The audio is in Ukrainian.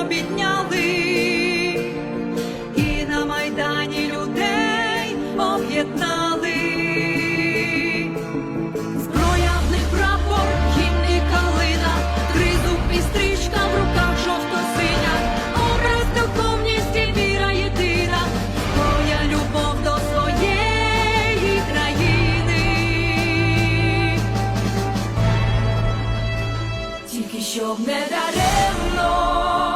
обідняли, і на майдані людей об'єднали. Зброя в них прапор, гімн калина, тризуб і стрічка в руках жовто-синя, образ духовність і віра єдина, твоя любов до своєї країни. Тільки щоб не даремно,